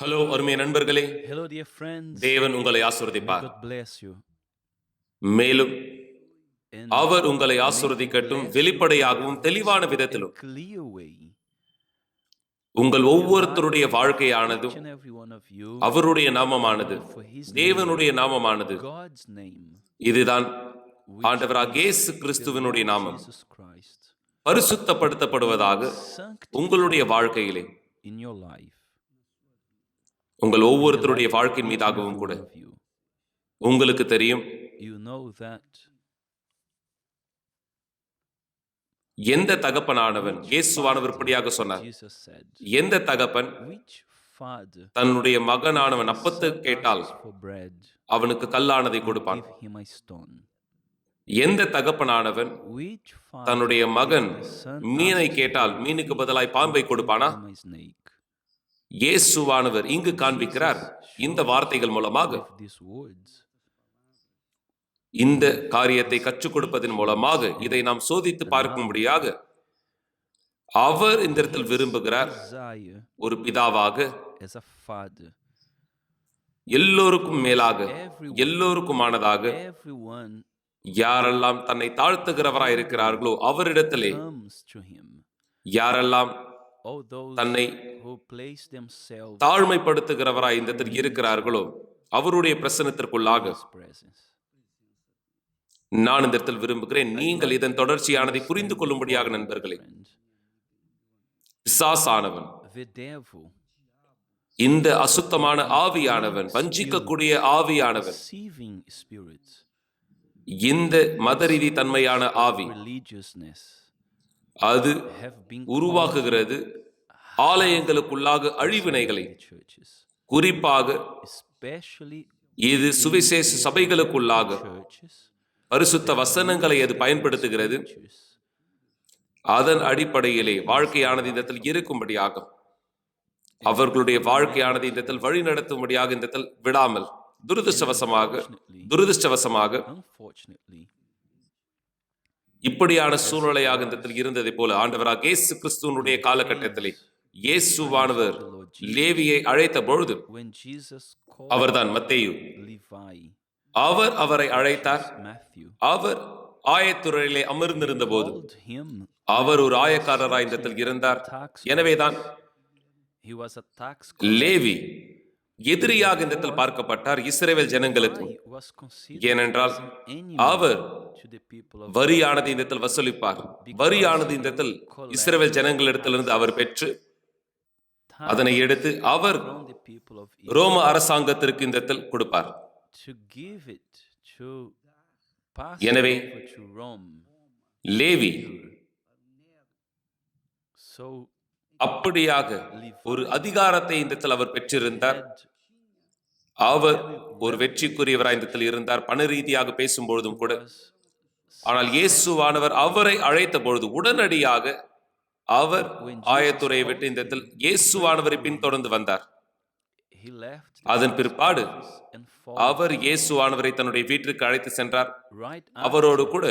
Hello அருமைய நண்பர்களே. Hello, dear friends. தேவன் உங்களை ஆசீர்வதிப்பார். Bless you. மேலும் அவர் உங்களை ஆசீர்வதிக்கட்டும் வெளிப்படையாகவும் தெளிவான விதத்திலும். உங்கள் ஒவ்வொருத்தருடைய வாழ்க்கையானதும் அவருடைய நாமமானது. தேவனுடைய நாமமானது. இதுதான் ஆண்டவராக இயேசு கிறிஸ்துவனுடைய நாமம். பரிசுத்தப்படுத்தப்படுவதாக உங்களுடைய வாழ்க்கையிலே. in your life. உங்கள் ஒவ்வொருத்தருடைய வாழ்க்கையின் மீதாகவும் கூட. உங்களுக்கு தெரியும். எந்த தகப்பனானவன் இயேசுவானவர் இப்படியாக சொன்னார்? எந்த தகப்பன்? தன்னுடைய மகனானவன் அப்பத்து கேட்டால் அவனுக்கு கல்லானதை கொடுப்பான்? எந்த தகப்பனானவன் தன்னுடைய மகன் மீனை கேட்டால் மீனுக்கு பதிலாய் பாம்பை கொடுப்பானா? இயேசுவானவர் இங்கு காண்பிக்கிறார் இந்த வார்த்தைகள் மூலமாக இந்த காரியத்தை கற்றுக் கொடுப்பதன் மூலமாக இதை நாம் சோதித்து பார்க்கும்படியாக அவர் இந்த இடத்தில் விரும்புகிறார் ஒரு பிதாவாக. எல்லோருக்கும் மேலாக எல்லோருக்குமானதாக யாரெல்லாம் தன்னை தாழ்த்துகிறவராய் இருக்கிறார்களோ அவரிடத்திலே. யாரெல்லாம் தன்னை தாழ்மைப்படுத்துகிறவராய் இந்த இருக்கிறார்களோ அவருடைய பிரசனத்திற்குள்ளாக. நான் இந்த இடத்தில் விரும்புகிறேன். நீங்கள் இதன் தொடர்ச்சியானதை புரிந்து கொள்ளும்படியாக நண்பர்களே. பிசாசானவன். இந்த அசுத்தமான ஆவியானவன் வஞ்சிக்கக்கூடிய ஆவியானவன். இந்த மதரீதி தன்மையான ஆவி. அது உருவாக்குகிறது. ஆலயங்களுக்குள்ளாக அழிவினைகளை. குறிப்பாக இது சுவிசேஷ சபைகளுக்குள்ளாக. பரிசுத்த வசனங்களை அது பயன்படுத்துகிறது. அதன் அடிப்படையிலே வாழ்க்கையானது இந்த இடத்தில் இருக்கும்படியாக. அவர்களுடைய வாழ்க்கையானது இந்த இடத்தில் வழி நடத்தும்படியாக இந்த இடத்தில் விடாமல் துரதிருஷ்டவசமாக துரதிருஷ்டவசமாக இப்படியான சூழ்நிலையாக இந்த இடத்தில் இருந்ததை போல ஆண்டவராக இயேசு கிறிஸ்துவனுடைய காலகட்டத்திலே இயேசுவானவர் லேவியை அழைத்த பொழுது அவர்தான் மத்தேயு. அவர் அவரை அழைத்தார். அவர் ஆயத்துறையிலே அமர்ந்திருந்த போது அவர் ஒரு ஆயக்காரராய் இந்த இருந்தார். எனவேதான் லேவி எதிரியாக இந்த பார்க்கப்பட்டார் இஸ்ரேல் ஜனங்களுக்கு. ஏனென்றால் அவர் வரியானது இந்த வசூலிப்பார். வரியானது இந்த இஸ்ரவேல் ஜனங்களிடத்திலிருந்து அவர் பெற்று அதனை எடுத்து அவர் ரோம அரசாங்கத்திற்கு இந்த இடத்தில் கொடுப்பார். எனவே. லேவி அப்படியாக ஒரு அதிகாரத்தை இந்த இடத்தில் அவர் பெற்றிருந்தார். அவர் ஒரு வெற்றிக்குரியவராய் இந்த இடத்தில் இருந்தார். பண ரீதியாக பேசும்பொழுதும் கூட. ஆனால் இயேசுவானவர் அவரை அழைத்த பொழுது உடனடியாக அவர் ஆயத்துறையை விட்டு இந்த இடத்தில் இயேசுவானவரை பின்தொடர்ந்து வந்தார். அதன் பிற்பாடு அவர் இயேசுவானவரை தன்னுடைய வீட்டிற்கு அழைத்து சென்றார். அவரோடு கூட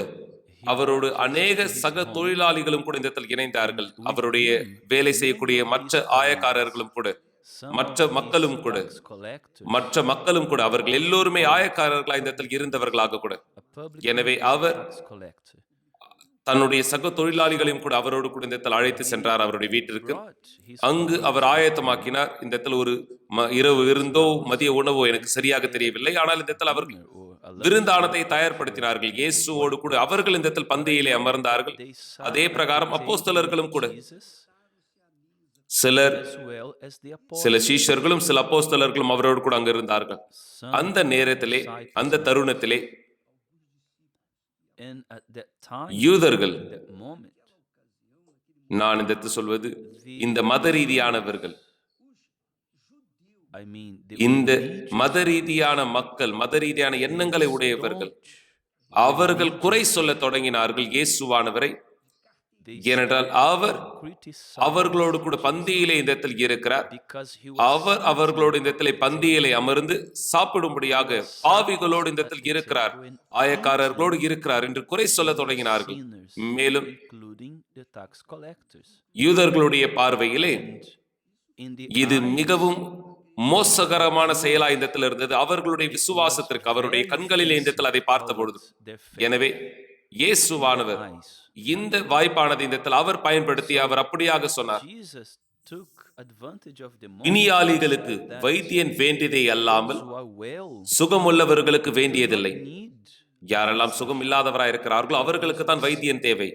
அவரோடு அநேக சக தொழிலாளிகளும் கூட இந்த இடத்தில் இணைந்தார்கள். அவருடைய வேலை செய்யக்கூடிய மற்ற ஆயக்காரர்களும் கூட மற்ற மக்களும் கூட மற்ற மக்களும் கூட அவர்கள் எல்லோருமே ஆயக்காரர்களாக இந்த இடத்தில் இருந்தவர்களாக கூட. எனவே அவர் தன்னுடைய சக தொழிலாளிகளையும் கூட அவரோடு கூட இந்த இடத்தில் அழைத்து சென்றார் அவருடைய வீட்டிற்கு. அங்கு அவர் ஆயத்தமாக்கினார். இந்த இடத்துல ஒரு இரவு விருந்தோ மதிய உணவோ எனக்கு சரியாக தெரியவில்லை. ஆனால் இந்த இடத்தில் அவர்கள் a விருந்தானத்தை தயார்படுத்தினார்கள். இயேசுவோடு கூட அவர்கள் இந்த இடத்தில் பந்தியிலே அமர்ந்தார்கள். அதே பிரகாரம் அப்போஸ்தலர்களும் கூட. சிலர் சில. சீஷர்களும் சில அப்போஸ்தலர்களும் அவரோடு கூட அங்க இருந்தார்கள் அந்த நேரத்திலே அந்த தருணத்திலே யூதர்கள். நான் இந்த சொல்வது இந்த மத ரீதியானவர்கள். இந்த மத ரீதியான மக்கள் மத ரீதியான எண்ணங்களை உடையவர்கள். அவர்கள் குறை சொல்ல தொடங்கினார்கள் இயேசுவானவரை. ஏனென்றால் அவர் அவர்களோடு கூட பந்தியிலே இந்த இடத்தில் இருக்கிறார் அவர் அவர்களோடு இந்த இடத்திலே பந்தியிலே அமர்ந்து சாப்பிடும்படியாக பாவிகளோடு இந்த இடத்தில் இருக்கிறார் ஆயக்காரர்களோடு இருக்கிறார் என்று குறை சொல்ல தொடங்கினார்கள் மேலும். யூதர்களுடைய பார்வையிலே இது மிகவும் மோசகரமான செயலா இந்த இடத்துல இருந்தது அவர்களுடைய விசுவாசத்திற்கு அவருடைய கண்களிலே இந்த இடத்துல அதை பார்த்த பொழுது எனவே இயேசுவானவர். இந்த வாய்ப்பானது இந்த இடத்துல அவர் பயன்படுத்தி அவர் அப்படியாக சொன்னார். That வைத்தியன் வேண்டியதே அல்லாமல் சுகமுள்ளவர்களுக்கு வேண்டியதில்லை. யாரெல்லாம் சுகம் இல்லாதவராய் இருக்கிறார்களோ அவர்களுக்கு தான் வைத்தியன் தேவை.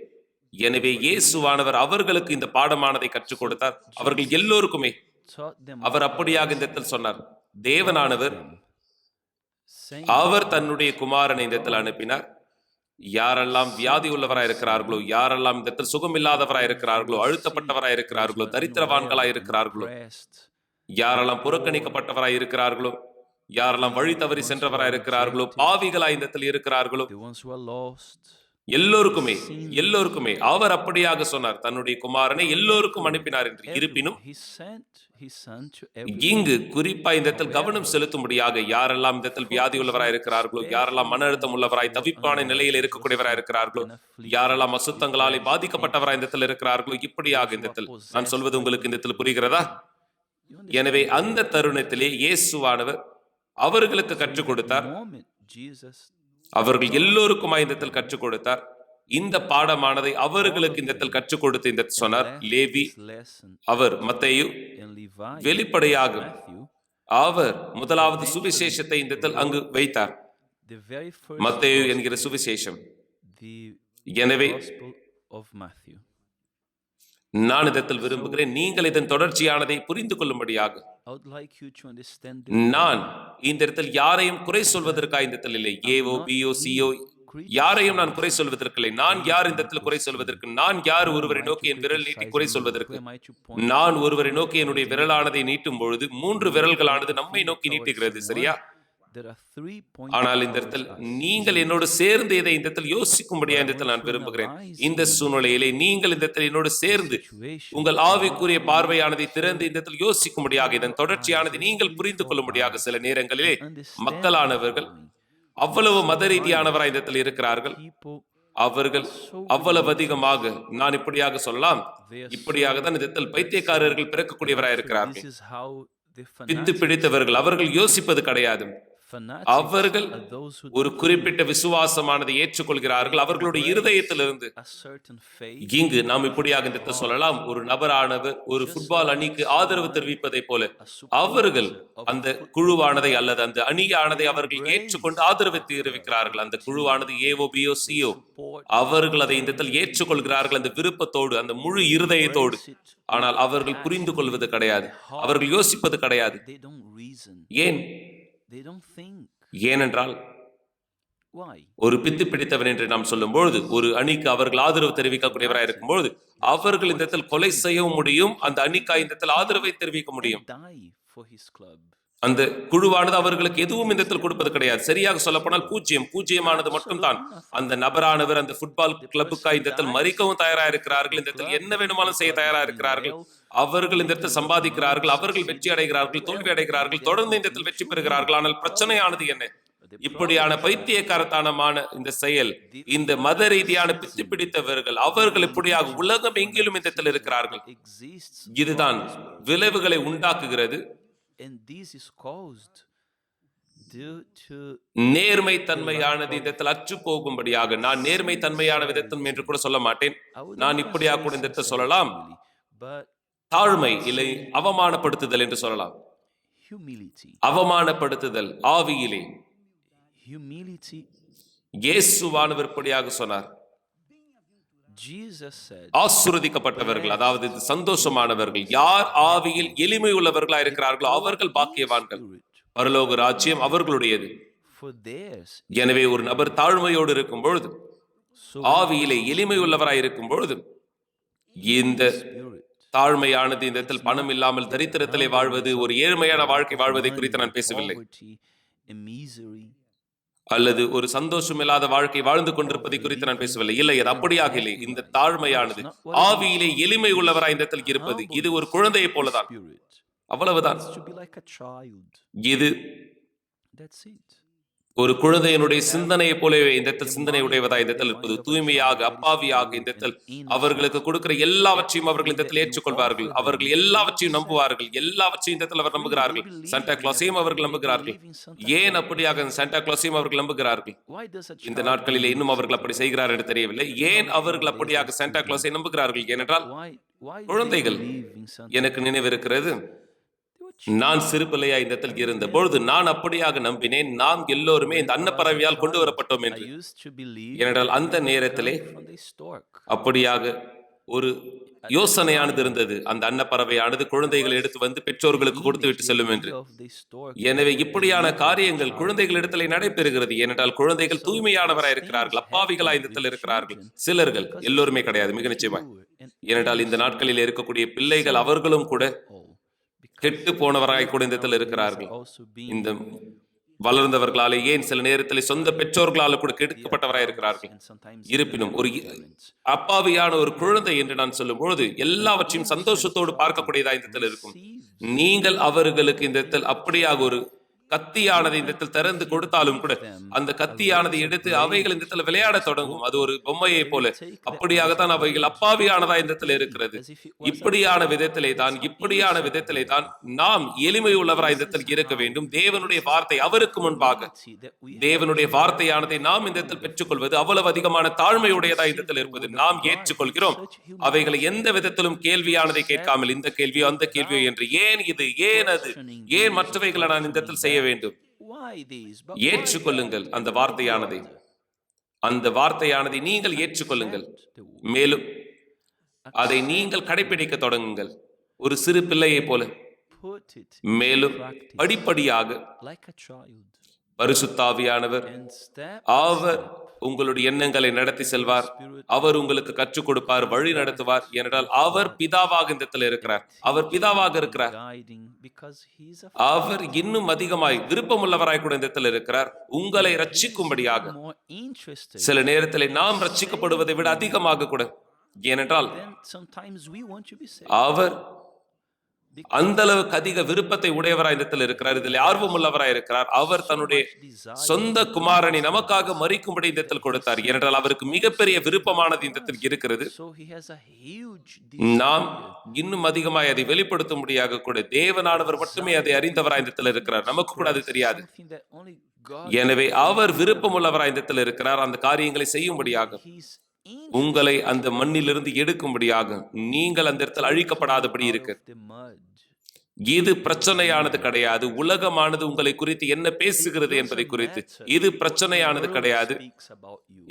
எனவே இயேசுவானவர் அவர்களுக்கு இந்த பாடமானதை கற்றுக் கொடுத்தார். அவர்கள் எல்லோருக்குமே அவர் அப்படியாக இந்த இடத்தில் சொன்னார். தேவனானவர் அவர் தன்னுடைய குமாரனை இந்த இடத்தில் அனுப்பினார். யாரெல்லாம் வியாதி உள்ளவராக இருக்கிறார்களோ யாரெல்லாம் இந்த சுகம் இல்லாதவராக இருக்கிறார்களோ அழுத்தப்பட்டவராய் இருக்கிறார்களோ தரித்திரவான்களாக இருக்கிறார்களோ யாரெல்லாம் புறக்கணிக்கப்பட்டவராய் இருக்கிறார்களோ யாரெல்லாம் வழி தவறி சென்றவராய் இருக்கிறார்களோ பாவிகளாய் இந்த இருக்கிறார்களோ எல்லோருக்குமே எல்லோருக்குமே அவர் அப்படியாக சொன்னார். தன்னுடைய குமாரனை எல்லோருக்கும் அனுப்பினார் என்று இருப்பினும் இங்கு குறிப்பா இந்த இடத்தில் கவனம் செலுத்தும்படியாக யாரெல்லாம் இந்த இடத்தில் வியாதி உள்ளவராய் இருக்கிறார்களோ யாரெல்லாம் மன அழுத்தம் உள்ளவராய் தவிப்பான நிலையில் இருக்கக்கூடியவராய் இருக்கிறார்களோ யாரெல்லாம் அசுத்தங்களாலே பாதிக்கப்பட்டவராய் இந்த இடத்தில் இருக்கிறார்களோ இப்படியாக இந்த இடத்தில். நான் சொல்வது உங்களுக்கு இந்த இடத்தில் புரிகிறதா? எனவே அந்த தருணத்திலே இயேசுவானவர் அவர்களுக்கு கற்றுக் கொடுத்தார். அவர்கள் எல்லோருக்குமாய் இந்த இடத்தில் கற்றுக் கொடுத்தார். இந்த பாடமானதை அவர்களுக்கு இந்த இடத்தில் கற்றுக் கொடுத்து இந்த சொன்னார். லேவி அவர் மத்தேயு வெளிப்படையாக அவர் முதலாவது சுவிசேஷத்தை இந்த இடத்தில் அங்கு வைத்தார். மத்தேயு என்கிற சுவிசேஷம். எனவே. நான் இதத்தில் விரும்புகிறேன். நீங்கள் இதன் தொடர்ச்சியானதை புரிந்து கொள்ளும்படியாக. நான் இந்த இடத்தில் யாரையும் குறை சொல்வதற்காக இந்த இடத்தில் இல்லை. ஏஓ பிஓ சிஓ யாரையும் நான் குறை சொல்வதற்கில்லை. நான் யார் இந்த இடத்தில் குறை சொல்வதற்கு நான் யார் ஒருவரை நோக்கி என் விரல் நீட்டி குறை சொல்வதற்கு? நான் ஒருவரை நோக்கி என்னுடைய விரலானதை நீட்டும் பொழுது மூன்று விரல்களானது நம்மை நோக்கி நீட்டுகிறது சரியா? ஆனால் இந்த இடத்தில் நீங்கள் என்னோடு சேர்ந்து இதை இந்த இடத்தில் யோசிக்கும்படியா இந்த இடத்தில் நான் விரும்புகிறேன்? இந்த சூழ்நிலையிலே நீங்கள் இந்த இடத்தில் என்னோடு சேர்ந்து. உங்கள் ஆவிக்குரிய பார்வையானதை திறந்து இந்த இடத்தில் யோசிக்கும்படியாக இதன் தொடர்ச்சியானது நீங்கள் புரிந்து கொள்ளும்படியாக சில நேரங்களிலே மக்களானவர்கள் அவ்வளவு மத ரீதியானவராய் இந்த இடத்தில் இருக்கிறார்கள். அவர்கள் அவ்வளவு அதிகமாக நான் இப்படியாக சொல்லலாம் இப்படியாக தான் இதத்தில் பைத்தியக்காரர்கள் பிறக்கக்கூடியவராய் இருக்கிறார்கள். பித்து பிடித்தவர்கள் அவர்கள் யோசிப்பது கிடையாது. அவர்கள் ஒரு குறிப்பிட்ட விசுவாசமானதை ஏற்றுக்கொள்கிறார்கள். அவர்களுடைய இருதயத்திலிருந்து. இங்கு நாம் இப்படியாக சொல்லலாம். ஒரு நபரானவர் ஒரு ஃபுட்பால் அணிக்கு ஆதரவு தெரிவிப்பதை போல அவர்கள் அந்த குழுவானதை அல்லது அந்த அணியானதை அவர்கள் ஏற்றுக்கொண்டு ஆதரவு தெரிவிக்கிறார்கள். அந்த குழுவானது ஏஓ பிஓ சிஓ அவர்கள் அதை இந்த இடத்தில் ஏற்றுக்கொள்கிறார்கள். அந்த விருப்பத்தோடு அந்த முழு இருதயத்தோடு. ஆனால் அவர்கள் புரிந்து கொள்வது கிடையாது. அவர்கள் யோசிப்பது கிடையாது. ஏன். ஏனென்றால் Why? ஒரு பித்து பிடித்தவன் என்று நாம் சொல்லும்பொழுது ஒரு அணிக்கு அவர்கள் ஆதரவு தெரிவிக்கக்கூடியவராய் இருக்கும்பொழுது அவர்கள் இந்த இடத்தில் கொலை செய்யவும் முடியும் அந்த அணிக்காய் இந்த இடத்தில் ஆதரவை தெரிவிக்க முடியும். அந்த குழுவானது அவர்களுக்கு எதுவும் இந்த இடத்தில் கொடுப்பது கிடையாது. சரியாக சொல்லப்போனால் பூஜ்ஜியம் பூஜ்ஜியமானது மட்டும்தான். அந்த நபரானவர் அந்த ஃபுட்பால் கிளப்புக்காக இந்த இடத்தில் மறிக்கவும் தயாரா இருக்கிறார்கள் இந்த இடத்தில் என்ன வேணுமாலும் செய்ய தயாரா இருக்கிறார்கள் அவர்கள் இந்த இடத்தில் சம்பாதிக்கிறார்கள் அவர்கள் வெற்றி அடைகிறார்கள் தோல்வி அடைகிறார்கள் தொடர்ந்து இந்த இடத்தில் வெற்றி பெறுகிறார்கள். ஆனால் பிரச்சனையானது என்ன? இப்படியான பைத்தியக்காரத்தனமான இந்த செயல் இந்த மத ரீதியான பித்து பிடித்தவர்கள் அவர்கள் இப்படியாக உலகம் எங்கிலும் இந்த இடத்தில் இருக்கிறார்கள். இதுதான் விளைவுகளை உண்டாக்குகிறது. And this is caused due to நேர்மை தன்மையானது இதத்தில் அற்று போகும்படியாக நான் நேர்மை தன்மையான விதத்தில் என்று கூட சொல்ல மாட்டேன். நான் not இப்படியாக கூட இந்த சொல்லலாம். தாழ்மை இல்லை அவமானப்படுத்துதல் என்று சொல்லலாம். அவமானப்படுத்துதல் ஆவியிலே. இயேசுவானவர் இப்படியாக சொன்னார். ஆசுரதிக்கப்பட்டவர்கள் அதாவது சந்தோஷமானவர்கள் யார் ஆவியில் எளிமை உள்ளவர்களா இருக்கிறார்களோ அவர்கள் பாக்கியவான்கள் பரலோக ராஜ்யம் அவர்களுடையது. எனவே ஒரு நபர் தாழ்மையோடு இருக்கும் பொழுது ஆவியிலே எளிமை உள்ளவராய் இருக்கும் பொழுது இந்த. தாழ்மையானது இந்த இடத்தில் பணம் இல்லாமல் தரித்திரத்திலே வாழ்வது ஒரு ஏழ்மையான வாழ்க்கை வாழ்வதை குறித்து நான் பேசவில்லை. அல்லது ஒரு சந்தோஷம் இல்லாத வாழ்க்கை வாழ்ந்து கொண்டிருப்பதை குறித்து நான் பேசவில்லை இல்லை அது அப்படியாக இல்லை இந்த தாழ்மையானது ஆவியிலே எளிமை உள்ளவராய் இந்த இடத்தில் இருப்பது இது ஒரு குழந்தையை போலதான். அவ்வளவுதான். இது. ஒரு குழந்தையினுடைய சிந்தனையை போலவே இந்த இடத்தில் சிந்தனை உடையவதா? இந்த இடத்தில் இருப்பது தூய்மையாக அப்பாவியாக இந்த இடத்தில் அவர்களுக்கு கொடுக்கிற எல்லாவற்றையும் அவர்கள் இந்த இடத்தில் ஏற்றுக்கொள்வார்கள். அவர்கள் எல்லாவற்றையும் நம்புவார்கள். எல்லாவற்றையும் இந்த இடத்தில் அவர் நம்புகிறார்கள். சாண்டா கிளாஸையும் அவர்கள் நம்புகிறார்கள். ஏன் அப்படியாக சாண்டா கிளாஸையும் அவர்கள் நம்புகிறார்கள்? இந்த நாட்களில் இன்னும் அவர்கள் அப்படி செய்கிறார் என்று தெரியவில்லை. ஏன் அவர்கள் அப்படியாக சாண்டா கிளாஸை நம்புகிறார்கள்? ஏனென்றால் குழந்தைகள் எனக்கு நினைவிருக்கிறது. They நான் சிறு பிள்ளையா இந்த இடத்தில் இருந்த பொழுது நான் அப்படியாக நம்பினேன். நாம் எல்லோருமே இந்த அன்னப்பறவையால் கொண்டு வரப்பட்டோம் என்று. ஏனென்றால் அந்த நேரத்திலே. அப்படியாக ஒரு யோசனையானது இருந்தது. அந்த அன்னப்பறவையானது குழந்தைகளை எடுத்து வந்து பெற்றோர்களுக்கு கொடுத்து விட்டு செல்லும் என்று. எனவே இப்படியான காரியங்கள் குழந்தைகளிடத்தில் நடைபெறுகிறது. ஏனென்றால் குழந்தைகள் தூய்மையானவராய் இருக்கிறார்கள். அப்பாவிகளாய் இந்த இடத்தில் இருக்கிறார்கள். சிலர்கள் எல்லோருமே கிடையாது மிக நிச்சயமாய். ஏனென்றால் இந்த நாட்களில் இருக்கக்கூடிய பிள்ளைகள் அவர்களும் கூட. கெட்டு போனவராய் கூட இந்த இடத்துல இருக்கிறார்கள். இந்த வளர்ந்தவர்களாலே ஏன் சில நேரத்தில் சொந்த பெற்றோர்களால கூட கெடுக்கப்பட்டவராய் இருக்கிறார்கள்? இருப்பினும் ஒரு அப்பாவியான ஒரு குழந்தை என்று நான் சொல்லும் பொழுது எல்லாவற்றையும் சந்தோஷத்தோடு பார்க்கக்கூடியதா இந்த இடத்துல இருக்கும். நீங்கள் அவர்களுக்கு இந்த இடத்தில் அப்படியாக ஒரு கத்தியானதை இந்த இடத்தில் திறந்து கொடுத்தாலும் கூட அந்த கத்தியானதை எடுத்து அவைகள் இந்த இடத்துல விளையாட தொடங்கும். அது ஒரு பொம்மையை போல. அப்படியாகத்தான் அவைகள் அப்பாவியானதா இந்த இடத்துல இருக்கிறது. இப்படியான விதத்திலே தான் இப்படியான விதத்திலே தான் நாம் எளிமை உள்ளவராய் இந்த இடத்தில் இருக்க வேண்டும். தேவனுடைய வார்த்தை அவருக்கு முன்பாக. தேவனுடைய வார்த்தையானதை நாம் இந்த இடத்தில் பெற்றுக்கொள்வது அவ்வளவு அதிகமான தாழ்மையுடையதா இந்த இடத்தில் இருப்பது நாம் ஏற்றுக்கொள்கிறோம். அவைகளை எந்த விதத்திலும் கேள்வியானதை கேட்காமல் இந்த கேள்வியோ அந்த கேள்வியோ என்று ஏன் இது? ஏன் அது? ஏன் மற்றவைகளை நான் இந்த இடத்தில் செய்ய வேண்டும். ஏற்றுக்கொள்ளுங்கள் அந்த வார்த்தையானதை. அந்த வார்த்தையானதை நீங்கள் ஏற்றுக்கொள்ளுங்கள். மேலும் அதை நீங்கள் கடைபிடிக்க தொடங்குங்கள். ஒரு சிறு பிள்ளையைப் போல. மேலும் படிப்படியாக பரிசுத்தாவியானவர் அவர் உங்களுடைய எண்ணங்களை நடத்தி செல்வார். அவர் உங்களுக்கு கற்றுக் கொடுப்பார் வழி நடத்துவார். ஏனென்றால் அவர் பிதாவாக இந்த இடத்துல இருக்கிறார். அவர் பிதாவாக இருக்கிறார். அவர் இன்னும் அதிகமாய் விருப்பமுள்ளவராய் கூட இந்த இடத்துல இருக்கிறார். உங்களை ரட்சிக்கும்படியாக. சில நேரத்தில் நாம் ரட்சிக்கப்படுவதை விட அதிகமாக கூட. ஏனென்றால் அவர் அந்த அளவுக்கு அதிக விருப்பத்தை உடையவராய் இடத்துல இருக்கிறார். இதில் ஆர்வம் உள்ளவராய் இருக்கிறார். அவர் தன்னுடைய சொந்த குமாரனை நமக்காக மறிக்கும்படி இந்த இடத்தில் கொடுத்தார். ஏனென்றால் அவருக்கு மிகப்பெரிய விருப்பமானது இந்த இடத்தில் இருக்கிறது. நாம் இன்னும் அதிகமாய் அதை வெளிப்படுத்தும்படியாக கூட தேவனானவர் மட்டுமே அதை அறிந்தவராய் இந்த இடத்தில் இருக்கிறார். நமக்கு கூட அது தெரியாது. எனவே அவர் விருப்பமுள்ளவராய் இந்த இடத்தில் இருக்கிறார். அந்த காரியங்களை செய்யும்படியாக. உங்களை அந்த மண்ணிலிருந்து எடுக்கும்படியாக நீங்கள் அந்த இடத்தில் அழிக்கப்படாதபடி இருக்கு. இது பிரச்சனையானது கிடையாது. உலகமானது உங்களை குறித்து என்ன பேசுகிறது என்பதை குறித்து. இது பிரச்சனையானது கிடையாது.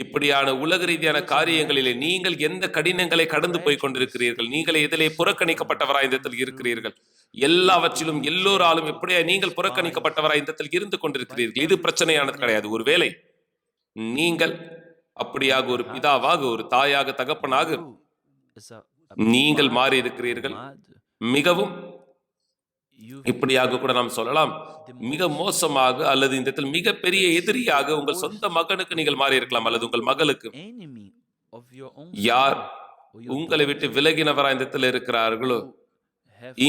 இப்படியான உலக ரீதியான காரியங்களிலே நீங்கள் எந்த கடினங்களை கடந்து போய் கொண்டிருக்கிறீர்கள்? நீங்கள் எதிலே புறக்கணிக்கப்பட்டவராய் இந்த இடத்தில் இருக்கிறீர்கள்? எல்லாவற்றிலும் எல்லோராலும் எப்படியா நீங்கள் புறக்கணிக்கப்பட்டவராய் இந்த இடத்தில் இருந்து கொண்டிருக்கிறீர்கள்? இது பிரச்சனையானது கிடையாது. ஒருவேளை நீங்கள் அப்படியாக ஒரு பிதாவாக ஒரு தாயாக தகப்பனாக நீங்கள் மாறி இருக்கிறீர்கள் மிகவும் இப்படியாக கூட நாம் சொல்லலாம். மிக மோசமாக அல்லது இந்த இடத்தில் மிகப்பெரிய எதிரியாக உங்கள் சொந்த மகனுக்கு நீங்கள் மாறி இருக்கலாம் அல்லது உங்கள் மகளுக்கு. யார் உங்களை விட்டு விலகினவரா இந்த இடத்துல இருக்கிறார்களோ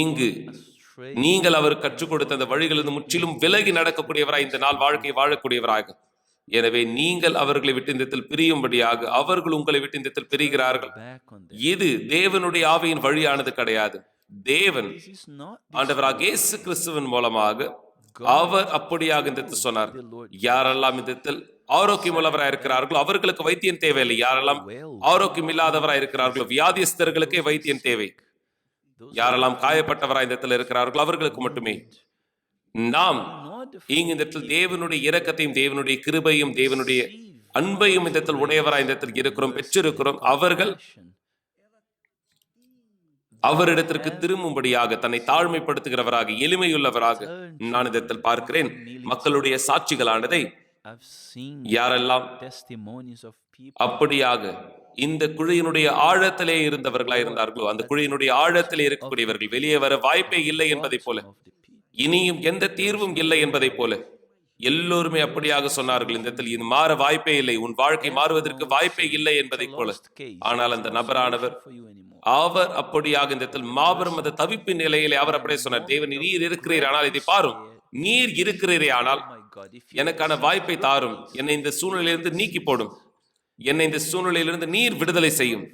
இங்கு நீங்கள் அவர் கற்றுக் கொடுத்த அந்த வழிகளிலிருந்து முற்றிலும் விலகி நடக்கக்கூடியவராய் இந்த நாள் வாழ்க்கை வாழக்கூடியவராக. எனவே நீங்கள் அவர்களை விட்டு இந்த பிரியும்படியாக அவர்கள் உங்களை விட்டு இந்த பிரிகிறார்கள். இது தேவனுடைய ஆவியின் வழியானது கிடையாது. தேவன் ஆண்டவராக இயேசு கிறிஸ்துவின் மூலமாக அவர் அப்படியாக இந்த சொன்னார். யாரெல்லாம் இந்த ஆரோக்கியம் உள்ளவராய் இருக்கிறார்களோ அவர்களுக்கு வைத்தியம் தேவையில்லை. யாரெல்லாம் ஆரோக்கியம் இல்லாதவராய் இருக்கிறார்களோ வியாதிஸ்தர்களுக்கே வைத்தியம் தேவை. யாரெல்லாம் காயப்பட்டவராய் இந்த இருக்கிறார்களோ அவர்களுக்கு மட்டுமே. நாம் இங்கு இந்த இடத்தில் தேவனுடைய இரக்கத்தையும் தேவனுடைய கிருபையும் தேவனுடைய அன்பையும் இந்த இடத்தில் உடையவராய் இந்த இடத்தில் இருக்கிறோம் பெற்றிருக்கிறோம். அவர்கள் அவரிடத்திற்கு திரும்பும்படியாக தன்னை தாழ்மைப்படுத்துகிறவராக எளிமையுள்ளவராக நான் இடத்தில் பார்க்கிறேன். மக்களுடைய சாட்சிகளானதை யாரெல்லாம் அப்படியாக இந்த குழியினுடைய ஆழத்திலே இருந்தவர்களா இருந்தார்களோ அந்த குழியினுடைய ஆழத்திலே இருக்கக்கூடியவர்கள் வெளியே வர வாய்ப்பே இல்லை என்பதை போல இனியும் எந்த தீர்வும் இல்லை என்பதை போல. எல்லோருமே அப்படியாக சொன்னார்கள் இந்த இடத்தில் இது மாற வாய்ப்பே இல்லை உன் வாழ்க்கை மாறுவதற்கு வாய்ப்பே இல்லை என்பதை போல. ஆனால் அந்த நபரானவர் அவர் அப்படியாக இந்த இடத்தில் மாபெரும் அந்த தவிப்பின் நிலையிலே அவர் அப்படியே சொன்னார் தேவன் நீர் இருக்கிறீர் ஆனால் இதை பாரும். நீர் இருக்கிறீரே ஆனால் எனக்கான வாய்ப்பை தாரும். என்னை இந்த சூழ்நிலையிலிருந்து நீக்கி போடும். என்னை இந்த சூழ்நிலையிலிருந்து நீர் விடுதலை செய்யும்.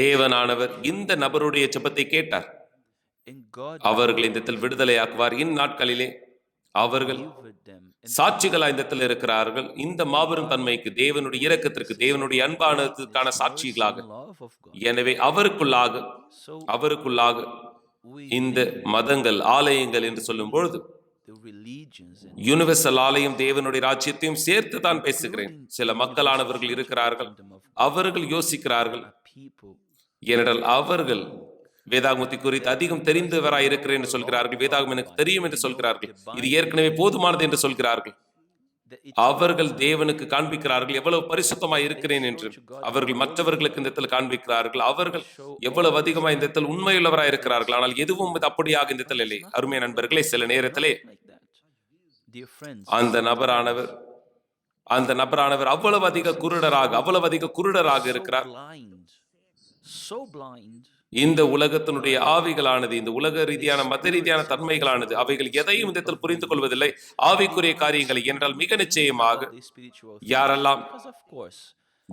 தேவனானவர் இந்த நபருடைய செபத்தை கேட்டார். அவர்கள் இந்த இடத்தில் விடுதலையாக்குவார். இந்நாட்களிலே அவர்கள் சாட்சிகளா இந்த இடத்தில் இருக்கிறார்கள். இந்த மாபெரும் தன்மைக்கு தேவனுடைய இரக்கத்திற்கு தேவனுடைய அன்பானதுக்கான சாட்சிகளாக. எனவே அவருக்குள்ளாக அவருக்குள்ளாக இந்த மதங்கள் ஆலயங்கள் என்று சொல்லும் பொழுது யூனிவர்சல் ஆலயம் தேவனுடைய ராஜ்யத்தையும் சேர்த்து தான் பேசுகிறேன் சில மக்களானவர்கள் இருக்கிறார்கள். அவர்கள் யோசிக்கிறார்கள். ஏனென்றால் அவர்கள் வேதாகமத்தை குறித்து அதிகம் தெரிந்தவராய் இருக்கிறேன் என்று சொல்கிறார்கள். வேதாகம் எனக்கு தெரியும் என்று சொல்கிறார்கள். இது ஏற்கனவே போதுமானது என்று சொல்கிறார்கள். அவர்கள் தேவனுக்கு காண்பிக்கிறார்கள். எவ்வளவு பரிசுத்தமாய் இருக்கிறேன் என்று. அவர்கள் மற்றவர்களுக்கு இந்த இடத்தில் காண்பிக்கிறார்கள். அவர்கள் எவ்வளவு அதிகமாக இந்த இடத்தில் உண்மையுள்ளவராய் இருக்கிறார்கள். ஆனால் எதுவும் அப்படியாக இந்த இடத்தில் இல்லை. அருமை நண்பர்களே சில நேரத்திலே அந்த நபரானவர் அந்த நபரானவர் அவ்வளவு அதிக குருடராக அவ்வளவு அதிக குருடராக இருக்கிறார். இந்த உலகத்தினுடைய ஆவிகளானது இந்த உலக ரீதியான மத ரீதியான தன்மைகளானது அவைகள் எதையும் இந்த இடத்தில் புரிந்து கொள்வதில்லை ஆவிக்குரிய காரியங்களை என்றால் மிக நிச்சயமாக யாரெல்லாம்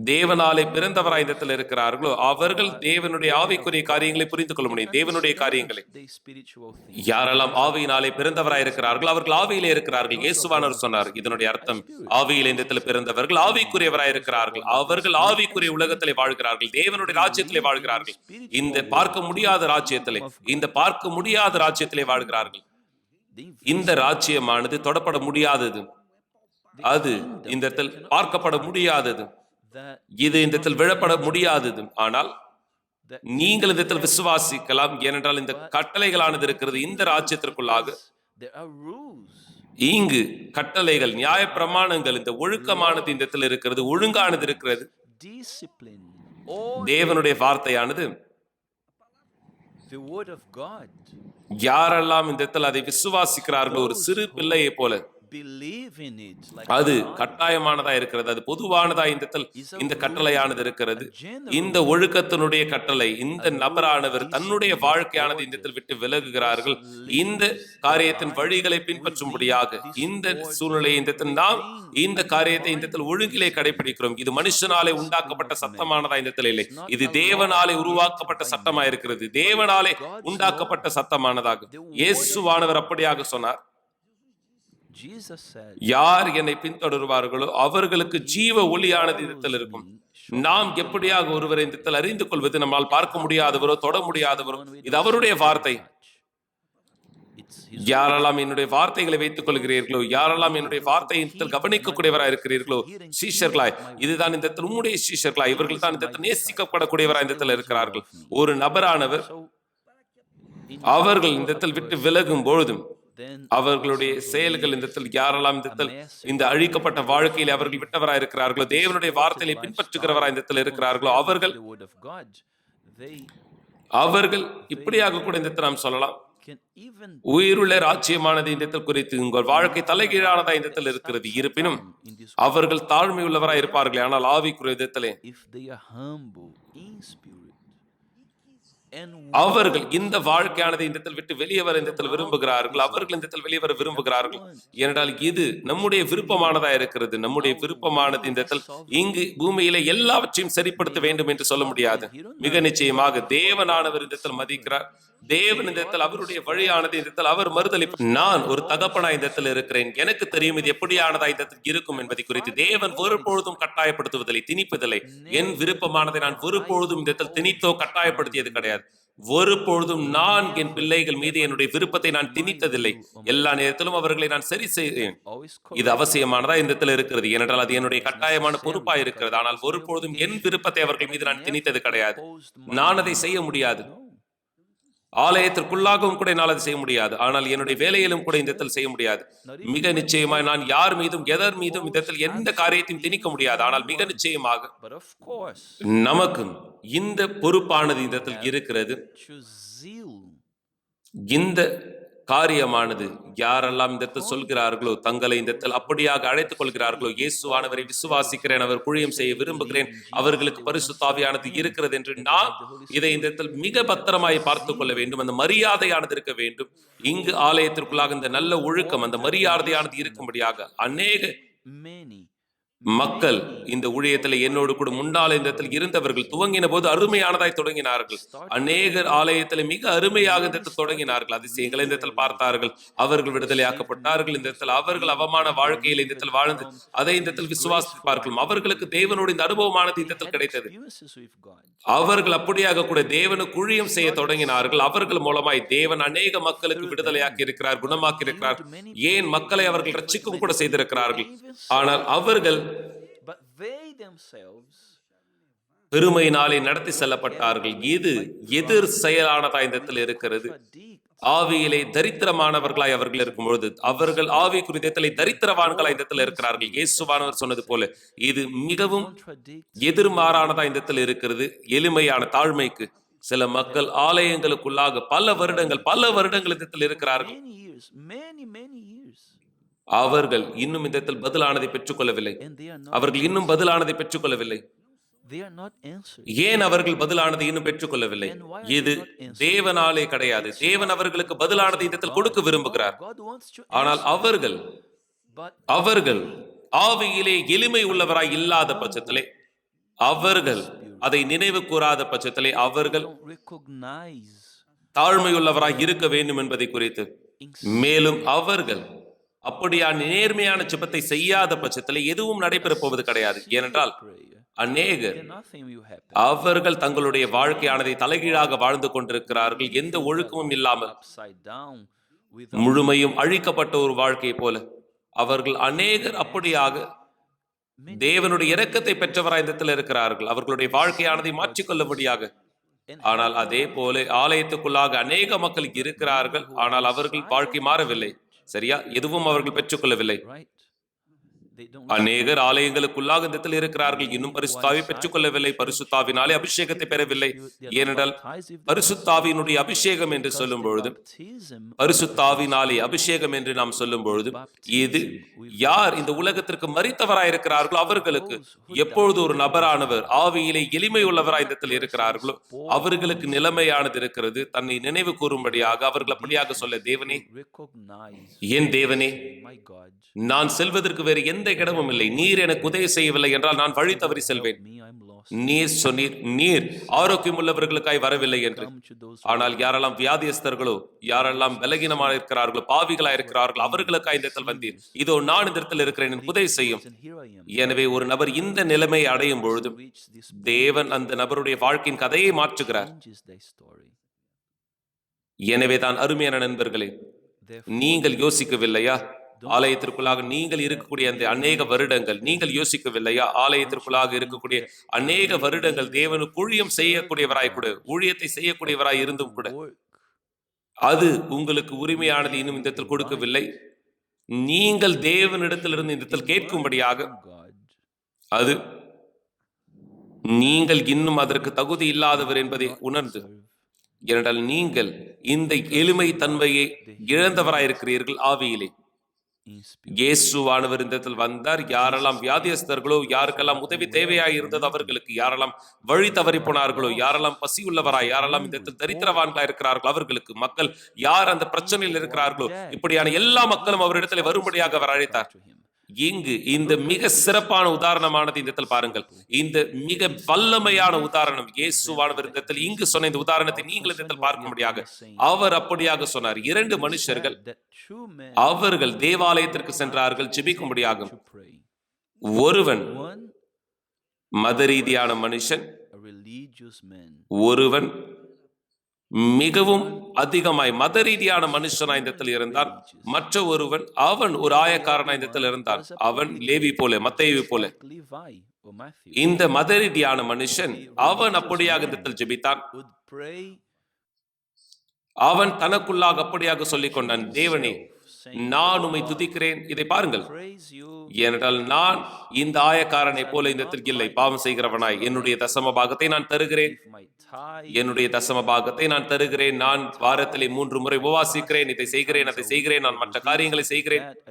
தேவனாலே பிறந்தவராய் இடத்துல இடத்தில் இருக்கிறார்களோ அவர்கள் தேவனுடைய ஆவிக்குரிய காரியங்களை புரிந்து கொள்ள முடியும். தேவனுடைய காரியங்களை. யாரெல்லாம் ஆவியினாலே பிறந்தவராய் இருக்கிறார்கள் அவர்கள் ஆவியிலே இருக்கிறார்கள். இயேசுவானவர் சொன்னார் இதனுடைய அர்த்தம் ஆவியிலே இந்த இடத்தில் பிறந்தவர்கள் ஆவிக்குரியவராய் இருக்கிறார்கள். அவர்கள் ஆவிக்குரிய உலகத்திலே வாழ்கிறார்கள் தேவனுடைய ராஜ்யத்திலே வாழ்கிறார்கள். இந்த பார்க்க முடியாத ராஜ்யத்திலே இந்த பார்க்க முடியாத ராஜ்யத்திலே வாழ்கிறார்கள். இந்த ராஜ்யமானது தொடப்பட முடியாதது. அது இந்த இடத்தில் பார்க்கப்பட முடியாதது. இது இந்த இடத்தில் விழப்பட முடியாதது. ஆனால் நீங்கள் இந்த இடத்தில் விசுவாசிக்கலாம். ஏனென்றால் இந்த கட்டளைகளானது இருக்கிறது இந்த ராஜ்யத்திற்குள்ளாக. இங்கு கட்டளைகள் நியாய பிரமாணங்கள் இந்த ஒழுக்கமானது இந்த இடத்தில் இருக்கிறது ஒழுங்கானது இருக்கிறது. தேவனுடைய வார்த்தையானது. யாரெல்லாம் இந்த இடத்தில் அதை விசுவாசிக்கிறார்களோ ஒரு சிறு பிள்ளையை போல. அது. கட்டாயமானதா இருக்கிறது. அது பொதுவானதா இந்த இந்த கட்டளையானது இருக்கிறது. இந்த ஒழுக்கத்தினுடைய கட்டளை இந்த நபரானவர் தன்னுடைய வாழ்க்கையானது இந்த விட்டு விலகுகிறார்கள். இந்த காரியத்தின் வழிகளை பின்பற்றும்படியாக இந்த சூழ்நிலையை இந்த நாம் இந்த காரியத்தை இந்த ஒழுங்கிலே கடைபிடிக்கிறோம். இது மனுஷனாலே உண்டாக்கப்பட்ட சத்தமானதா இந்த இல்லை. இது தேவனாலே உருவாக்கப்பட்ட சட்டமா இருக்கிறது. தேவனாலே உண்டாக்கப்பட்ட சத்தமானதாக. இயேசுவானவர் அப்படியாக சொன்னார். யார் என்னை பின்தொடருவார்களோ அவர்களுக்கு ஜீவ ஒளியானது இடத்தில் இருக்கும். நாம் எப்படியாக ஒருவரை இந்த அறிந்து கொள்வது? நம்மால் பார்க்க முடியாதவரோ தொட முடியாதவரோ? இது அவருடைய வார்த்தை. யாரெல்லாம் என்னுடைய வார்த்தைகளை வைத்துக் கொள்கிறீர்களோ யாரெல்லாம் என்னுடைய வார்த்தையை கவனிக்கக்கூடியவராய் இருக்கிறீர்களோ சீஷர்களாய் இதுதான் இந்த உம்முடைய சீஷர்களாய் இவர்கள் தான் இந்த நேசிக்கப்படக்கூடியவராய் இந்த இருக்கிறார்கள். ஒரு நபரானவர் அவர்கள் இந்த விட்டு விலகும் பொழுதும் அவர்களுடைய செயல்கள் இந்த இடத்தில் யாரெல்லாம் இந்த இடத்தில் இந்த அழிக்கப்பட்ட வாழ்க்கையில் அவர்கள் விட்டவராய் இருக்கிறார்களோ தேவனுடைய வார்த்தையை பின்பற்றுகிறவராய் இந்த இடத்தில் இருக்கிறார்களோ அவர்கள் அவர்கள் இப்படியாக கூட இந்த நாம் சொல்லலாம். உயிருள்ள ராஜ்யமானது இந்த குறித்து உங்கள் வாழ்க்கை தலைகீழானதா இந்த இருக்கிறது. இருப்பினும் அவர்கள் தாழ்மை உள்ளவராய் இருப்பார்களே ஆனால் ஆவிக்குரிய விதத்திலே அவர்கள் இந்த வாழ்க்கையானது இந்தத்தில் விட்டு வெளியே வர இந்த விரும்புகிறார்கள். அவர்கள் இந்த வெளியே வர விரும்புகிறார்கள். ஏனென்றால் இது நம்முடைய விருப்பமானதா இருக்கிறது. நம்முடைய விருப்பமானது இந்த இங்கு பூமியில எல்லாவற்றையும் சரிப்படுத்த வேண்டும் என்று சொல்ல முடியாது. மிக நிச்சயமாக தேவனானவர் இந்த இடத்தில் மதிக்கிறார். தேவன் இந்த இடத்துல அவருடைய வழியானது இந்த இடத்துல அவர் மறுதளிப்பு நான் ஒரு தகப்பனா இந்த இடத்துல இருக்கிறேன். எனக்கு தெரியும் இது எப்படியானதா இந்த இருக்கும் என்பதை குறித்து. தேவன் ஒருபொழுதும் கட்டாயப்படுத்துவதில்லை திணிப்பதில்லை. என் விருப்பமானதை நான் ஒருபொழுதும் இந்த இடத்தில் திணித்தோ கட்டாயப்படுத்தியது கிடையாது. ஒரு பொழுதும் நான் என் பிள்ளைகள் மீது என்னுடைய விருப்பத்தை நான் திணித்ததில்லை. எல்லா நேரத்திலும் அவர்களை நான் சரி செய்தேன். இது அவசியமானதா இந்த இடத்துல இருக்கிறது? ஏனென்றால் அது என்னுடைய கட்டாயமான பொறுப்பா இருக்கிறது. ஆனால் ஒரு பொழுதும் என் விருப்பத்தை அவர்கள் மீது நான் திணித்தது கிடையாது. நான் அதை செய்ய முடியாது. ஆலயத்திற்குள்ளாகவும் கூட என்னால் அதை செய்ய முடியாது. ஆனால் என்னுடைய வேலையிலும் கூட இந்த இடத்தில் செய்ய முடியாது. மிக நிச்சயமாய் நான் யார் மீதும் எதர் மீதும் இந்த இடத்தில் எந்த காரியத்தையும் திணிக்க முடியாது. ஆனால் மிக நிச்சயமாக but of course நமக்கு இந்த பொறுப்பானது இந்த இடத்தில் இருக்கிறது. இந்த காரியமானது யாரெல்லாம் இந்த இடத்தில் சொல்கிறார்களோ தங்களை இந்த இடத்தில் அப்படியாக அழைத்துக் கொள்கிறார்களோ இயேசுவானவரை விசுவாசிக்கிறேன் அவர் குழியம் செய்ய விரும்புகிறேன் அவர்களுக்கு பரிசுத்தாவியானது இருக்கிறது என்று நாம் இதை இந்த இடத்தில் மிக பத்திரமாய் பார்த்துக் கொள்ள வேண்டும். அந்த மரியாதையானது இருக்க வேண்டும். இங்கு ஆலயத்திற்குள்ளாக இந்த நல்ல ஒழுக்கம் அந்த மரியாதையானது இருக்கும்படியாக அநேக மக்கள் இந்த ஊழியத்தில் என்னோடு கூட முன்னாள் இந்த இடத்தில் இருந்தவர்கள் துவங்கின போது அருமையானதாய் தொடங்கினார்கள். அநேகர் ஆலயத்தில் மிக அருமையாக இந்த இடத்தில் தொடங்கினார்கள். அதிசயங்களை இந்த இடத்தில் பார்த்தார்கள். அவர்கள் விடுதலையாக்கப்பட்டார்கள் இந்த இடத்தில் அவர்கள் அவமான வாழ்க்கையில் இந்த இடத்தில் வாழ்ந்து அதை இந்த இடத்தில் விசுவாசிப்பார்கள். அவர்களுக்கு தேவனோட இந்த அனுபவமானது இந்த இடத்தில் கிடைத்தது. அவர்கள் அப்படியாக கூட தேவனு குழியம் செய்ய தொடங்கினார்கள். அவர்கள் மூலமாய் தேவன் அநேக மக்களுக்கு விடுதலையாக்கி இருக்கிறார் குணமாக்கி இருக்கிறார். ஏன் மக்களை அவர்கள் ரட்சிக்கும் கூட செய்திருக்கிறார்கள். ஆனால் அவர்கள் பெருமையினாலே நடத்தி செல்லப்பட்டார்கள். இது எதிர் செயலானதா இந்த இடத்தில் இருக்கிறது. ஆவியிலே தரித்திரமானவர்களாய் அவர்கள் இருக்கும் பொழுது அவர்கள் ஆவி குறித்தத்திலே தரித்திரவான்களாய் இந்த இடத்தில் இருக்கிறார்கள். இயேசுவானவர் சொன்னது போல இது மிகவும் எதிர்மாறானதா இந்த இடத்தில் இருக்கிறது. எளிமையான தாழ்மைக்கு சில மக்கள் ஆலயங்களுக்குள்ளாக பல வருடங்கள் பல வருடங்கள் இந்த இடத்தில் இருக்கிறார்கள். அவர்கள் இன்னும் இந்த இடத்தில் பதிலானதை பெற்றுக்கொள்ளவில்லை. அவர்கள் இன்னும் பதிலானதை பெற்றுக்கொள்ளவில்லை. ஏன் அவர்கள் பதிலானதை இன்னும் பெற்றுக்கொள்ளவில்லை? இது தேவனாலே கிடையாது. தேவன் அவர்களுக்கு பதிலானதை இடத்தில் கொடுக்க விரும்புகிறார். ஆனால் அவர்கள் அவர்கள் ஆவியிலே எளிமை உள்ளவராய் இல்லாத பட்சத்திலே அவர்கள் அதை நினைவு கூறாத பட்சத்திலே அவர்கள் தாழ்மையுள்ளவராய் இருக்க வேண்டும் என்பதை குறித்து. மேலும் அவர்கள் அப்படியான நேர்மையான ஜெபத்தை செய்யாத பட்சத்தில் எதுவும் நடைபெறப் போவது கிடையாது. ஏனென்றால் அநேகர் அவர்கள் தங்களுடைய வாழ்க்கையானதை தலைகீழாக வாழ்ந்து கொண்டிருக்கிறார்கள். எந்த ஒழுக்கமும் இல்லாமல் முழுமையும் அழிக்கப்பட்ட ஒரு வாழ்க்கை போல. அவர்கள் அநேகர் அப்படியாக தேவனுடைய இரக்கத்தை பெற்றவராய் இடத்தில் இருக்கிறார்கள். அவர்களுடைய வாழ்க்கையானதை மாற்றிக்கொள்ளும்படியாக ஆனால் அதே போல ஆலயத்துக்குள்ளாக அநேக மக்கள் இருக்கிறார்கள். ஆனால் அவர்கள் வாழ்க்கை மாறவில்லை. சரியா? எதுவும் அவர்கள் பெற்றுக்கொள்ளவில்லை. அநேகர் ஆலயங்களுக்குள்ளாக இந்த இருக்கிறார்கள். இன்னும் பரிசுத்தாவை பெற்றுக்கொள்ளவில்லை. பரிசுத்தாவினாலே அபிஷேகத்தை பெறவில்லை. ஏனென்றால் பரிசுத்தாவினுடைய அபிஷேகம் என்று சொல்லும் பொழுது பரிசுத்தாவினாலே அபிஷேகம் என்று நாம் சொல்லும் பொழுது இது யார் இந்த உலகத்திற்கு மறித்தவராய் இருக்கிறார்களோ அவர்களுக்கு எப்பொழுது ஒரு நபரானவர் ஆவியிலே எளிமை உள்ளவராய் இந்த இருக்கிறார்களோ அவர்களுக்கு நிலைமையானது இருக்கிறது. தன்னை நினைவு கூறும்படியாக அவர்கள் அப்படியாக சொல்ல தேவனே என் தேவனே. நான் செல்வதற்கு வேறு எந்த இடமும் இல்லை. நீர் எனக்கு உதவி செய்யவில்லை என்றால் நான் வழி தவறி செல்வேன். நீர் சொன்னீர் நீர் ஆரோக்கியம் உள்ளவர்களுக்காய் வரவில்லை என்று. ஆனால் யாரெல்லாம் வியாதியஸ்தர்களோ யாரெல்லாம் பலகீனமாக இருக்கிறார்களோ பாவிகளா இருக்கிறார்களோ அவர்களுக்காய் இந்த இடத்தில் வந்தீர். இதோ நான் இந்த இடத்தில் இருக்கிறேன் உதவி செய்யும். எனவே ஒரு நபர் இந்த நிலைமை அடையும் பொழுது தேவன் அந்த நபருடைய வாழ்க்கையின் கதையை மாற்றுகிறார். எனவே தான் அருமையான நண்பர்களே நீங்கள் யோசிக்கவில்லையா? ஆலயத்திற்குள்ளாக நீங்கள் இருக்கக்கூடிய அந்த அநேக வருடங்கள் நீங்கள் யோசிக்கவில்லையா? ஆலயத்திற்குள்ளாக இருக்கக்கூடிய அநேக வருடங்கள் தேவனுக்கு ஊழியம் செய்யக்கூடியவராய் கூட ஊழியத்தை செய்யக்கூடியவராய் இருந்தும் கூட அது உங்களுக்கு உரிமையானது இன்னும் இந்த இடத்தில் கொடுக்கவில்லை. நீங்கள் தேவனிடத்திலிருந்து இந்த இடத்தில் கேட்கும்படியாக அது நீங்கள் இன்னும் அதற்கு தகுதி இல்லாதவர் என்பதை உணர்ந்து ஏனென்றால் நீங்கள் இந்த எளிமை தன்மையை இழந்தவராயிருக்கிறீர்கள் ஆவியிலே. இயேசுவானவர் இந்த இடத்தில் வந்தார். யாரெல்லாம் வியாதியஸ்தர்களோ யாருக்கெல்லாம் உதவி தேவையாய் இருந்ததோ அவர்களுக்கு யாரெல்லாம் வழி தவறி போனார்களோ யாரெல்லாம் பசி உள்ளவராய் யாரெல்லாம் இந்த இடத்தில் தரித்திரவான்களா இருக்கிறார்களோ அவர்களுக்கு மக்கள் யார் அந்த பிரச்சனையில் இருக்கிறார்களோ இப்படியான எல்லா மக்களும் அவரிடத்தில் வரும்படியாக அவர் அழைத்தார். இங்கு இந்த மிக சிறப்பான உதாரணமானது இந்த இடத்தில் பாருங்கள். இந்த மிக வல்லமையான உதாரணம் இயேசுவானவர் இந்த இடத்தில் இங்கு சொன்ன இந்த உதாரணத்தை நீங்கள் இந்த இடத்தில் முடியாது. அவர் அப்படியாக சொன்னார். இரண்டு மனுஷர்கள் அவர்கள் தேவாலயத்திற்கு சென்றார்கள் ஜெபிக்கும்படியாக to ஒருவன் மத ரீதியான மனுஷன் ஒருவன் மிகவும் அதிகமாய் மத ரீதியான மனுஷனாய் இந்த இடத்தில் இருந்தான். மற்ற ஒருவன் அவன் ஒரு ஆயக்காரனாய் இந்த இடத்துல இருந்தான். அவன் லேவி போல மத்தேவி போல. இந்த மத ரீதியான மனுஷன் அவன் அப்படியாக இந்த இடத்தில் ஜெபித்தான். அவன் தனக்குள்ளாக அப்படியாக சொல்லிக் கொண்டான் தேவனே நான் உம்மை துதிக்கிறேன். இதை பாருங்கள். ஏனென்றால் நான் இந்த ஆயக்காரனை போல இந்த இல்லை. பாவம் செய்கிறவனாய். என்னுடைய தசம பாகத்தை நான் தருகிறேன். என்னுடைய தசம பாகத்தை நான் தருகிறேன். நான் வாரத்திலே மூன்று முறை உபவாசிக்கிறேன். இதை செய்கிறேன். அதை செய்கிறேன். நான் மற்ற காரியங்களை செய்கிறேன்.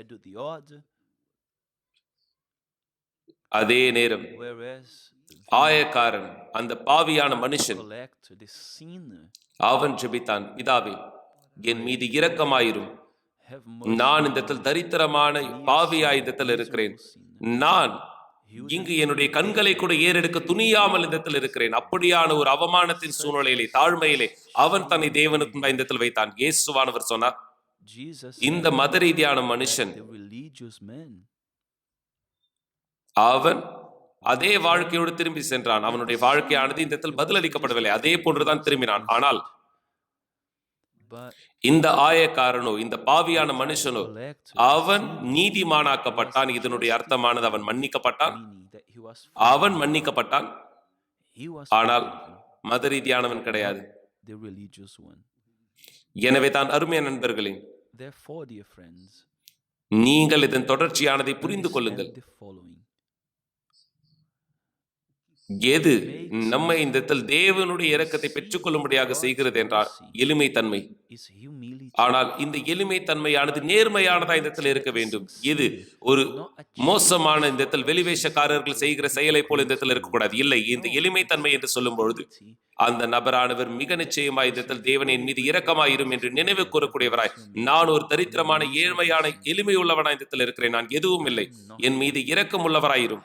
அதே நேரம் ஆயக்காரன் அந்த பாவியான மனுஷன். அவன் ஜெபித்தான். பிதாவே என் மீது இரக்கமாயிரும். நான் இந்த இடத்தில் தரித்திரமான பாவியாய் இடத்தில் இருக்கிறேன். நான் இங்கு என்னுடைய கண்களை கூட ஏறெடுக்க துணியாமல் இந்த இடத்தில் இருக்கிறேன். அப்படியான ஒரு அவமானத்தின் சூழ்நிலையிலே தாழ்மையிலே அவன் தன்னை தேவனுக்கு இந்த இடத்தில் வைத்தான். இயேசுவானவர் சொன்னார் இந்த மத ரீதியான மனுஷன். அவன் அதே வாழ்க்கையோடு திரும்பி சென்றான். அவனுடைய வாழ்க்கையானது இந்த இடத்தில் பதிலளிக்கப்படவில்லை. அதே போன்றுதான் திரும்பினான். ஆனால் இந்த ஆயக்காரனோ இந்த பாவியான மனுஷனோ அவன் நீதிமானாக்கப்பட்டான் இதனுடைய அர்த்தமானது அவன் மன்னிக்கப்பட்டான் அவன் மன்னிக்கப்பட்டான் ஆனால் மத ரீதியானவன் கிடையாது. எனவே தான் அருமையான நண்பர்களே நீங்கள் இதன் தொடர்ச்சியானதை புரிந்து கொள்ளுங்கள். எது நம்மை இந்த இடத்தில் தேவனுடைய இரக்கத்தை பெற்றுக்கொள்ளும்படியாக செய்கிறது என்றால் எளிமை தன்மை ஆனால் இந்த எளிமை தன்மையானது நேர்மையானதா இந்த இடத்தில் இருக்க வேண்டும்? இது ஒரு மோசமான இந்த இடத்தில் வெளிவேஷக்காரர்கள் செய்கிற செயலை போல இந்த இடத்தில் இருக்கக்கூடாது. இல்லை இந்த எளிமைத்தன்மை என்று சொல்லும் பொழுது அந்த நபரானவர் மிக நிச்சயமாய் இந்த இடத்தில் தேவனின் மீது இரக்கமாயிரும் என்று நினைவு கூறக்கூடியவராய் நான் ஒரு தரித்திரமான ஏழ்மையான எளிமை உள்ளவனாய் இந்த இடத்தில் இருக்கிறேன். நான் எதுவும் இல்லை. என் மீது இரக்கம் உள்ளவராயிரும்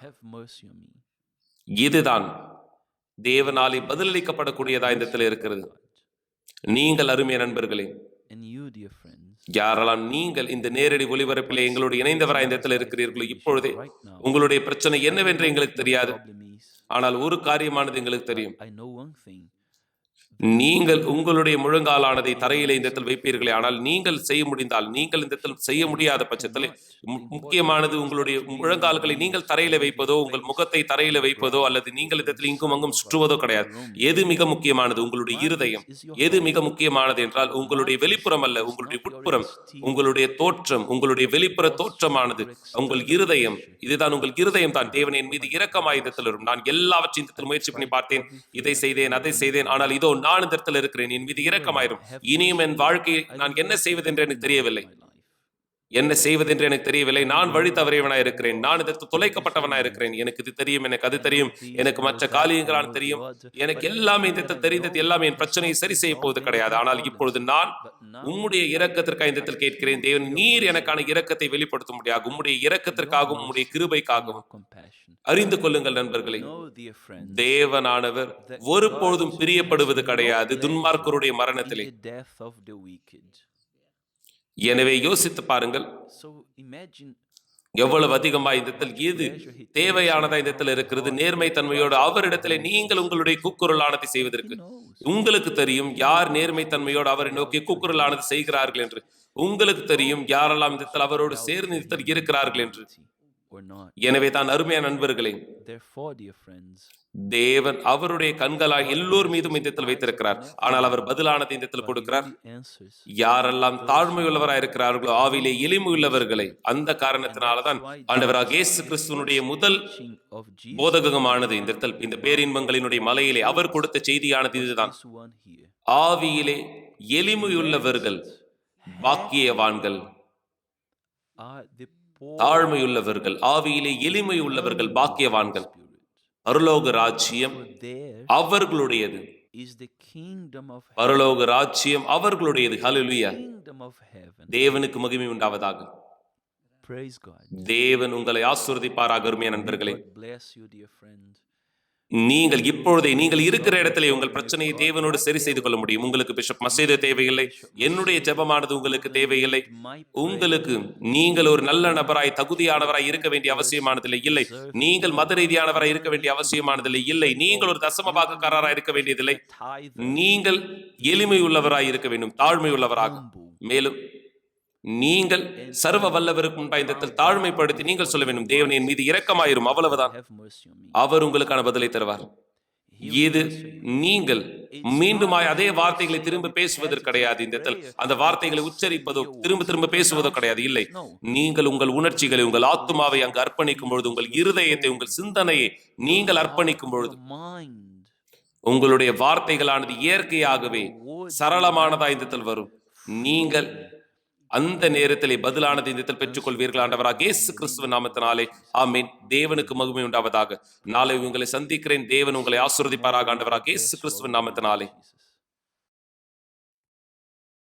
இதுதான் தேவனாலே பதிலளிக்கப்படக்கூடியதா இந்த இடத்தில் இருக்கிறது. நீங்கள் அருமைய நண்பர்களே யாரெல்லாம் நீங்கள் இந்த நேரடி ஒளிபரப்பிலே எங்களோடு இணைந்தவராய் இந்த இடத்தில் இருக்கிறீர்களோ இப்பொழுதே உங்களுடைய பிரச்சனை என்னவென்று எங்களுக்கு தெரியாது. ஆனால் ஒரு காரியமானது எங்களுக்கு தெரியும். நீங்கள் உங்களுடைய முழங்காலானதை தரையிலே இந்த இடத்தில் வைப்பீர்களே ஆனால் நீங்கள் செய்ய முடிந்தால் நீங்கள் இந்த இடத்தில் செய்ய முடியாத பட்சத்தில் முக்கியமானது உங்களுடைய முழங்கால்களை நீங்கள் தரையில வைப்பதோ உங்கள் முகத்தை தரையில வைப்பதோ அல்லது நீங்கள் இந்த இடத்தில் இங்கும் அங்கும் சுற்றுவதோ கிடையாது. எது மிக முக்கியமானது? உங்களுடைய இருதயம். எது மிக முக்கியமானது என்றால் உங்களுடைய வெளிப்புறம் அல்ல உங்களுடைய உட்புறம். உங்களுடைய தோற்றம் உங்களுடைய வெளிப்புற தோற்றமானது. உங்கள் இருதயம். இதுதான் உங்கள் இருதயம் தான். தேவனின் மீது இரக்கமாயுதத்தில் வரும். நான் எல்லாவற்றையும் இந்த முயற்சி பண்ணி பார்த்தேன். இதை செய்தேன் அதை செய்தேன். ஆனால் இதோ நான் இந்த இடத்தில் இருக்கிறேன். என் மீது இரக்கமாயிரும். இனியும் என் வாழ்க்கையை நான் என்ன செய்வது என்று எனக்கு தெரியவில்லை. என்ன செய்வதென்று எனக்கு தெரியவில்லை. நான் வழி தவறியவனாக இருக்கிறேன். நான் இதற்கு தொலைக்கப்பட்டவனா இருக்கிறேன். எனக்கு இது தெரியும் எனக்கு அது தெரியும் எனக்கு மற்ற காரியங்களான தெரியும். எனக்கு எல்லாமே இந்த தெரிந்தது எல்லாமே என் பிரச்சனையை சரி செய்ய போவது கிடையாது. ஆனால் இப்பொழுது நான் உம்முடைய இரக்கத்திற்காக இந்த கேட்கிறேன். தேவன் நீர் எனக்கான இரக்கத்தை வெளிப்படுத்த முடியாது உம்முடைய இரக்கத்திற்காகவும் உம்முடைய கிருபைக்காகவும் அறிந்து கொள்ளுங்கள் நண்பர்களே. தேவனானவர் ஒருபொழுதும் பிரியப்படுவது கிடையாது. துன்மார்க்கருடைய மரணத்திலே. எனவே யோசித்து பாருங்கள். எவ்வளவு அதிகமாய் இந்த இடத்தில் எது தேவையானதா இந்த இடத்தில் இருக்கிறது நேர்மை தன்மையோடு அவரிடத்திலே நீங்கள் உங்களுடைய கூக்குரலானதை செய்வதற்கு. உங்களுக்கு தெரியும் யார் நேர்மை தன்மையோடு அவரை நோக்கி கூக்குரலானது செய்கிறார்கள் என்று. உங்களுக்கு தெரியும் யாரெல்லாம் இந்த இடத்தில் அவரோடு சேர்ந்து இந்த இருக்கிறார்கள் என்று. எனவே தான் அருமையான நண்பர்களே தேவன் அவருடைய கண்களாய் எல்லோர் மீதும் இந்த இடத்தில் வைத்திருக்கிறார். ஆனால் அவர் பதிலானதை இந்த இடத்தில் கொடுக்கிறார். யாரெல்லாம் தாழ்மை உள்ளவராய் இருக்கிறார்களோ ஆவிலே எளிமை உள்ளவர்களை அந்த காரணத்தினாலதான் ஆண்டவராக இயேசு கிறிஸ்துவனுடைய முதல் போதகமானது இந்த இந்த பேரின்பங்களினுடைய மலையிலே அவர் கொடுத்த செய்தியானது இதுதான். ஆவியிலே எளிமையுள்ளவர்கள் பாக்கியவான்கள். தாழ்மையுள்ளவர்கள் ஆவியிலே எளிமை உள்ளவர்கள் பாக்கியவான்கள். பரலோக ராஜ்யம் அவர்களுடையது. பரலோக ராஜ்யம் அவர்களுடையது heaven. தேவனுக்கு மகிமை உண்டாவதாக. தேவன் உங்களை ஆசீர்வதிப்பாராக அருமையான நண்பர்களே நீங்கள் இப்பொழுதே நீங்கள் இருக்கிற இடத்திலே உங்கள் பிரச்சனையை தேவனோடு சரி செய்து கொள்ள முடியும். உங்களுக்கு பிஷப் மசேது தேவையில்லை. என்னுடைய ஜெபமானது உங்களுக்கு தேவையில்லை. உங்களுக்கு நீங்கள் ஒரு நல்ல நபராய் தகுதியானவராய் இருக்க வேண்டிய அவசியமானதில்லை. இல்லை. நீங்கள் மத ரீதியானவராய் இருக்க வேண்டிய அவசியமானதில்லை. இல்லை. நீங்கள் ஒரு தசம பாகக்காரராய் இருக்க வேண்டியதில்லை. நீங்கள் எளிமை உள்ளவராய் இருக்க வேண்டும். தாழ்மை உள்ளவராக மேலும் நீங்கள் சர்வ வல்லவருக்கு முன்பாய் இந்த தாழ்மைப்படுத்தி நீங்கள் சொல்ல வேண்டும் தேவனின் மீது இரக்கமாயிரும் அவ்வளவுதான். அவர் உங்களுக்கான பதிலை தருவார். இது நீங்கள் மீண்டுமாய் அதே வார்த்தைகளை திரும்ப பேசுவது கிடையாது இந்த இடத்தில். அந்த வார்த்தைகளை உச்சரிப்பதோ திரும்ப திரும்ப பேசுவதோ கிடையாது இல்லை. நீங்கள் உங்கள் உணர்ச்சிகளை உங்கள் ஆத்மாவை அங்கு அர்ப்பணிக்கும் பொழுது உங்கள் இருதயத்தை உங்கள் சிந்தனையை நீங்கள் அர்ப்பணிக்கும் பொழுது உங்களுடைய வார்த்தைகளானது இயற்கையாகவே சரளமானதா இந்த வரும். நீங்கள் அந்த நேரத்திலே பதிலானது இந்த இடத்தில் பெற்றுக்கொள்வீர்கள். ஆண்டவராக இயேசு கிறிஸ்துவ நாமத்தினாலே. ஆமீன். தேவனுக்கு மகிமை உண்டாவதாக. நாளை உங்களை சந்திக்கிறேன். தேவன் உங்களை ஆசிர்வதிப்பாராக. ஆண்டவராக இயேசு கிறிஸ்துவ நாமத்தினாலே.